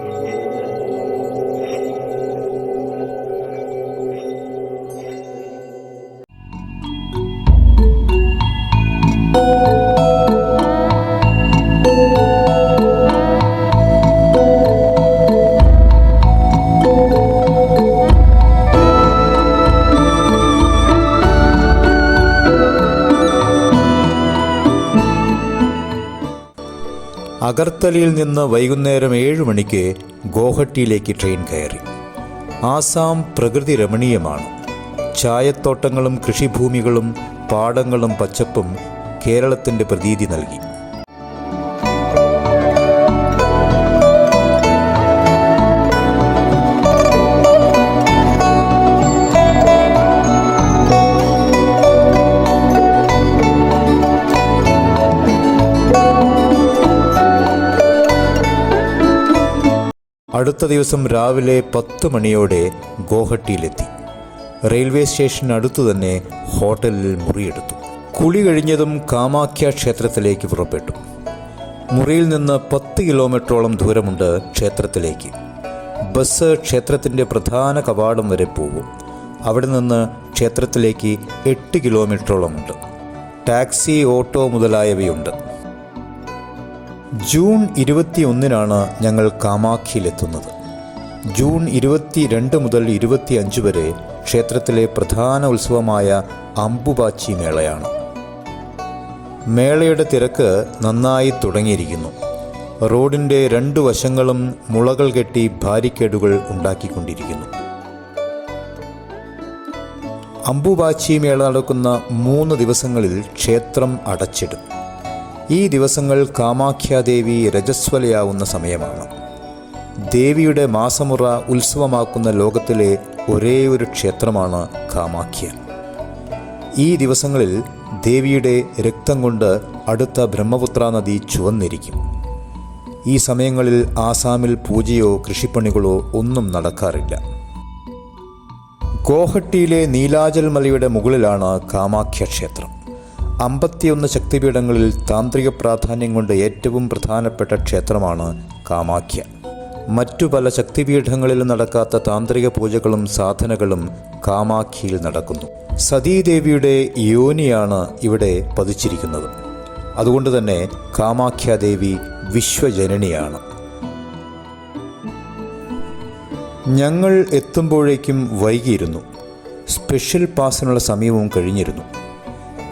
Mm-hmm. അഗർത്തലയിൽ നിന്ന് വൈകുന്നേരം ഏഴ് മണിക്ക് ഗോഹട്ടിയിലേക്ക് ട്രെയിൻ കയറി. ആസാം പ്രകൃതി രമണീയമാണ്. ചായത്തോട്ടങ്ങളും കൃഷിഭൂമികളും പാടങ്ങളും പച്ചപ്പും കേരളത്തിന്റെ പ്രതീതി നൽകി. അടുത്ത ദിവസം രാവിലെ പത്ത് മണിയോടെ ഗോഹട്ടിയിലെത്തി. റെയിൽവേ സ്റ്റേഷനടുത്തു തന്നെ ഹോട്ടലിൽ മുറിയെടുത്തു. കുളി കഴിഞ്ഞതും കാമാഖ്യ ക്ഷേത്രത്തിലേക്ക് പുറപ്പെട്ടു. മുറിയിൽ നിന്ന് പത്ത് കിലോമീറ്ററോളം ദൂരമുണ്ട് ക്ഷേത്രത്തിലേക്ക്. ബസ് ക്ഷേത്രത്തിന്റെ പ്രധാന കവാടം വരെ പോകും. അവിടെ നിന്ന് ക്ഷേത്രത്തിലേക്ക് എട്ട് കിലോമീറ്ററോളമുണ്ട്. ടാക്സി ഓട്ടോ മുതലായവയുണ്ട്. ജൂൺ ഇരുപത്തിയൊന്നിനാണ് ഞങ്ങൾ കാമാഖിയിലെത്തുന്നത്. ജൂൺ ഇരുപത്തിരണ്ട് മുതൽ ഇരുപത്തിയഞ്ച് വരെ ക്ഷേത്രത്തിലെ പ്രധാന ഉത്സവമായ അമ്പുപാച്ചി മേളയാണ്. മേളയുടെ തിരക്ക് നന്നായി തുടങ്ങിയിരിക്കുന്നു. റോഡിന്റെ രണ്ടു വശങ്ങളും മുളകൾ കെട്ടി ബാരിക്കേഡുകൾ ഉണ്ടാക്കിക്കൊണ്ടിരിക്കുന്നു. അമ്പുപാച്ചി മേള നടക്കുന്ന മൂന്ന് ദിവസങ്ങളിൽ ക്ഷേത്രം അടച്ചിടും. ഈ ദിവസങ്ങൾ കാമാഖ്യാദേവി രജസ്വലയാവുന്ന സമയമാണ്. ദേവിയുടെ മാസമുറ ഉത്സവമാക്കുന്ന ലോകത്തിലെ ഒരേ ഒരു ക്ഷേത്രമാണ് കാമാഖ്യ. ഈ ദിവസങ്ങളിൽ ദേവിയുടെ രക്തം കൊണ്ട് അടുത്ത ബ്രഹ്മപുത്ര നദി ചുവന്നിരിക്കും. ഈ സമയങ്ങളിൽ ആസാമിൽ പൂജയോ കൃഷിപ്പണികളോ ഒന്നും നടക്കാറില്ല. ഗോഹട്ടിയിലെ നീലാചൽ മലയുടെ മുകളിലാണ് കാമാഖ്യ ക്ഷേത്രം. അമ്പത്തിയൊന്ന് ശക്തിപീഠങ്ങളിൽ താന്ത്രിക പ്രാധാന്യം കൊണ്ട് ഏറ്റവും പ്രധാനപ്പെട്ട ക്ഷേത്രമാണ് കാമാഖ്യ. മറ്റു പല ശക്തിപീഠങ്ങളിലും നടക്കാത്ത താന്ത്രിക പൂജകളും സാധനകളും കാമാഖ്യയിൽ നടക്കുന്നു. സതീദേവിയുടെ യോനിയാണ് ഇവിടെ പതിച്ചിരിക്കുന്നത്. അതുകൊണ്ട് തന്നെ കാമാഖ്യാദേവി വിശ്വജനനിയാണ്. ഞങ്ങൾ എത്തുമ്പോഴേക്കും വൈകിയിരുന്നു. സ്പെഷ്യൽ പാസിനുള്ള സമയവും കഴിഞ്ഞിരുന്നു.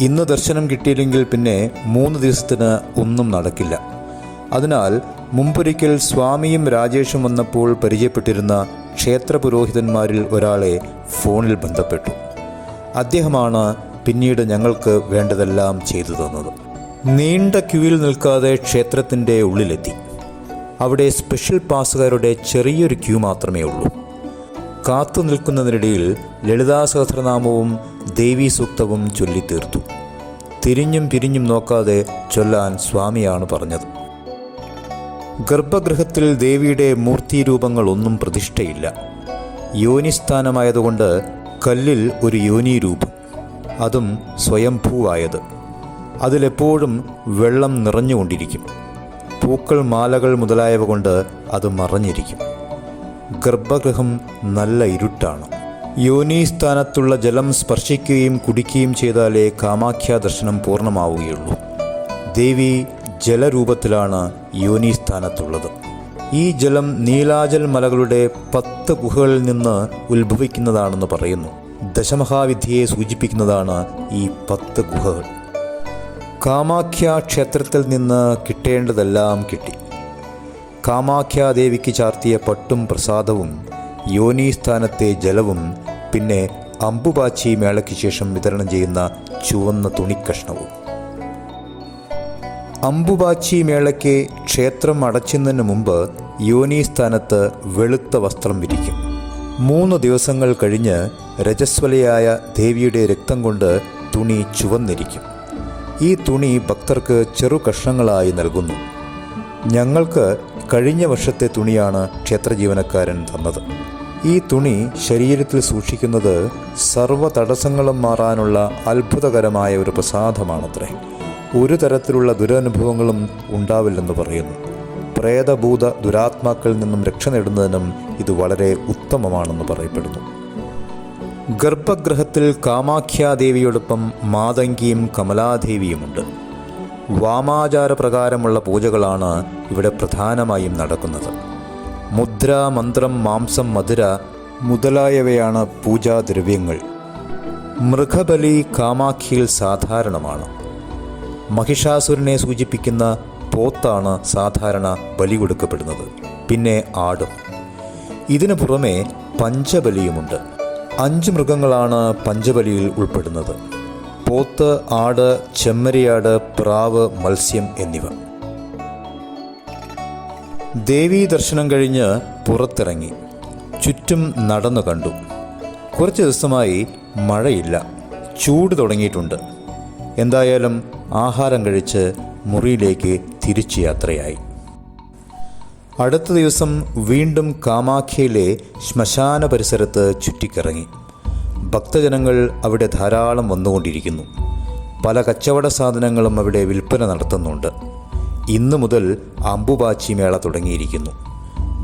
ഇന്ന് ദർശനം കിട്ടിയില്ലെങ്കിൽ പിന്നെ മൂന്ന് ദിവസത്തിന് ഒന്നും നടക്കില്ല. അതിനാൽ മുമ്പൊരിക്കൽ സ്വാമിയും രാജേഷും വന്നപ്പോൾ പരിചയപ്പെട്ടിരുന്ന ക്ഷേത്ര പുരോഹിതന്മാരിൽ ഒരാളെ ഫോണിൽ ബന്ധപ്പെട്ടു. അദ്ദേഹമാണ് പിന്നീട് ഞങ്ങൾക്ക് വേണ്ടതെല്ലാം ചെയ്തു തന്നത്. നീണ്ട ക്യൂവിൽ നിൽക്കാതെ ക്ഷേത്രത്തിന്റെ ഉള്ളിലെത്തി. അവിടെ സ്പെഷ്യൽ പാസുകാരുടെ ചെറിയൊരു ക്യൂ മാത്രമേ ഉള്ളൂ. കാത്തു നിൽക്കുന്നതിനിടയിൽ ലളിതാ സഹസ്രനാമവും ദേവീ സൂക്തവും ചൊല്ലിത്തീർത്തു. തിരിഞ്ഞും പിരിഞ്ഞും നോക്കാതെ ചൊല്ലാൻ സ്വാമിയാണ് പറഞ്ഞത്. ഗർഭഗൃഹത്തിൽ ദേവിയുടെ മൂർത്തിരൂപങ്ങളൊന്നും പ്രതിഷ്ഠയില്ല. യോനിസ്ഥാനമായതുകൊണ്ട് കല്ലിൽ ഒരു യോനിരൂപം അതും സ്വയംഭൂവായത്. അതിലെപ്പോഴും വെള്ളം നിറഞ്ഞുകൊണ്ടിരിക്കും. പൂക്കൾ മാലകൾ മുതലായവ കൊണ്ട് അത് മറഞ്ഞിരിക്കും. ഗർഭഗൃഹം നല്ല ഇരുട്ടാണ്. യോനീസ്ഥാനത്തുള്ള ജലം സ്പർശിക്കുകയും കുടിക്കുകയും ചെയ്താലേ കാമാഖ്യ ദർശനം പൂർണമാവുകയുള്ളൂ. ദേവി ജലരൂപത്തിലാണ് യോനീസ്ഥാനത്തുള്ളത്. ഈ ജലം നീലാജൽ മലകളുടെ പത്ത് ഗുഹകളിൽ നിന്ന് ഉത്ഭവിക്കുന്നതാണെന്ന് പറയുന്നു. ദശമഹാവിദ്യയെ സൂചിപ്പിക്കുന്നതാണ് ഈ പത്ത് ഗുഹകൾ. കാമാഖ്യ ക്ഷേത്രത്തിൽ നിന്ന് കിട്ടേണ്ടതെല്ലാം കിട്ടി. കാമാഖ്യാദേവിക്ക് ചാർത്തിയ പട്ടും പ്രസാദവും യോനീസ്ഥാനത്തെ ജലവും പിന്നെ അമ്പുപാച്ചി മേളയ്ക്ക് ശേഷം വിതരണം ചെയ്യുന്ന ചുവന്ന തുണിക്കഷ്ണവും. അമ്പുപാച്ചി മേളയ്ക്ക് ക്ഷേത്രം അടച്ചുന്നതിന് മുമ്പ് യോനി സ്ഥാനത്ത് വെളുത്ത വസ്ത്രം വിരിക്കും. മൂന്ന് ദിവസങ്ങൾ കഴിഞ്ഞ് രജസ്വലയായ ദേവിയുടെ രക്തം കൊണ്ട് തുണി ചുവന്നിരിക്കും. ഈ തുണി ഭക്തർക്ക് ചെറു കഷ്ണങ്ങളായി നൽകുന്നു. ഞങ്ങൾക്ക് കഴിഞ്ഞ വർഷത്തെ തുണിയാണ് ക്ഷേത്ര ജീവനക്കാരൻ തന്നത്. ഈ തുണി ശരീരത്തിൽ സൂക്ഷിക്കുന്നത് സർവ തടസ്സങ്ങളും മാറാനുള്ള അത്ഭുതകരമായ ഒരു പ്രസാദമാണത്രേ. ഒരു തരത്തിലുള്ള ദുരനുഭവങ്ങളും ഉണ്ടാവില്ലെന്ന് പറയുന്നു. പ്രേതഭൂത ദുരാത്മാക്കളിൽ നിന്നും രക്ഷ നേടുന്നതിനും ഇത് വളരെ ഉത്തമമാണെന്ന് പറയപ്പെടുന്നു. ഗർഭഗൃഹത്തിൽ കാമാഖ്യാദേവിയോടൊപ്പം മാതങ്കിയും കമലാദേവിയുമുണ്ട്. വാമാചാര പ്രകാരമുള്ള പൂജകളാണ് ഇവിടെ പ്രധാനമായും നടക്കുന്നത്. മുദ്ര മന്ത്രം മാംസം മധുര മുതലായവയാണ് പൂജാദ്രവ്യങ്ങൾ. മൃഗബലി കാമാഖിയിൽ സാധാരണമാണ്. മഹിഷാസുരനെ സൂചിപ്പിക്കുന്ന പോത്താണ് സാധാരണ ബലി കൊടുക്കപ്പെടുന്നത്. പിന്നെ ആടും. ഇതിനു പുറമെ പഞ്ചബലിയുമുണ്ട്. അഞ്ച് മൃഗങ്ങളാണ് പഞ്ചബലിയിൽ ഉൾപ്പെടുന്നത്. പോത്ത് ആട് ചെമ്മരിയാട് പ്രാവ് മത്സ്യം എന്നിവ. ദേവീ ദർശനം കഴിഞ്ഞ് പുറത്തിറങ്ങി. ചുറ്റും നടന്നു കണ്ടു. കുറച്ച് ദിവസമായി മഴയില്ല. ചൂട് തുടങ്ങിയിട്ടുണ്ട്. എന്തായാലും ആഹാരം കഴിച്ച് മുറിയിലേക്ക് തിരിച്ചു യാത്രയായി. അടുത്ത ദിവസം വീണ്ടും കാമാഖ്യയിലെ ശ്മശാന പരിസരത്ത് ചുറ്റിക്കിറങ്ങി. ഭക്തജനങ്ങൾ അവിടെ ധാരാളം വന്നുകൊണ്ടിരിക്കുന്നു. പല കച്ചവട സാധനങ്ങളും അവിടെ വിൽപ്പന നടത്തുന്നുണ്ട്. ഇന്നു മുതൽ അമ്പുപാച്ചി മേള തുടങ്ങിയിരിക്കുന്നു.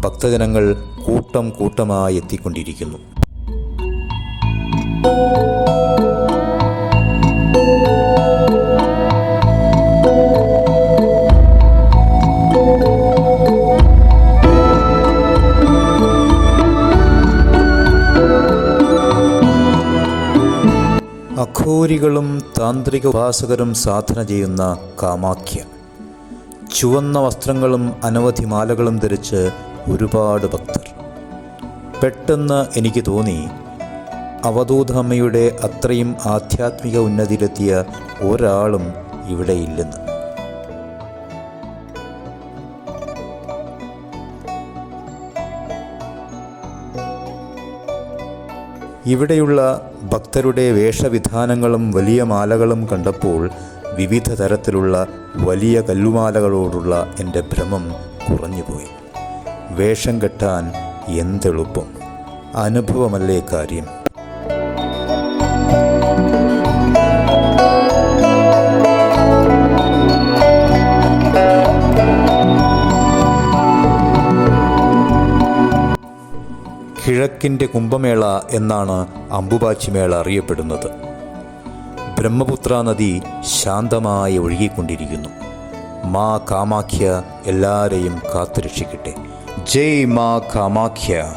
ഭക്തജനങ്ങൾ കൂട്ടം കൂട്ടമായി എത്തിക്കൊണ്ടിരിക്കുന്നു. അഘോരികളും താന്ത്രിക ഉപാസകരും സാധന ചെയ്യുന്ന കാമാഖ്യ. ചുവന്ന വസ്ത്രങ്ങളും അനവധി മാലകളും ധരിച്ച് ഒരുപാട് ഭക്തർ. പെട്ടെന്ന് എനിക്ക് തോന്നി അവധൂതമ്മയുടെ അത്രയും ആധ്യാത്മിക ഉന്നതിയിലെത്തിയ ഒരാളും ഇവിടെ ഇല്ലെന്ന്. ഇവിടെയുള്ള ഭക്തരുടെ വേഷവിധാനങ്ങളും വലിയ മാലകളും കണ്ടപ്പോൾ വിവിധ തരത്തിലുള്ള വലിയ കല്ലുമാലകളോടുള്ള എന്റെ ഭ്രമം കുറഞ്ഞുപോയി. വേഷം കെട്ടാൻ എന്തെളുപ്പം. അനുഭവമല്ലേ കാര്യം? കിഴക്കിന്റെ കുംഭമേള എന്നാണ് അമ്പുബാച്ചിമേള അറിയപ്പെടുന്നത്. ബ്രഹ്മപുത്ര നദി ശാന്തമായി ഒഴുകിക്കൊണ്ടിരിക്കുന്നു. മാ കാമാഖ്യ എല്ലാരെയും കാത്തുരക്ഷിക്കട്ടെ. ജയ് മാ കാമാഖ്യ.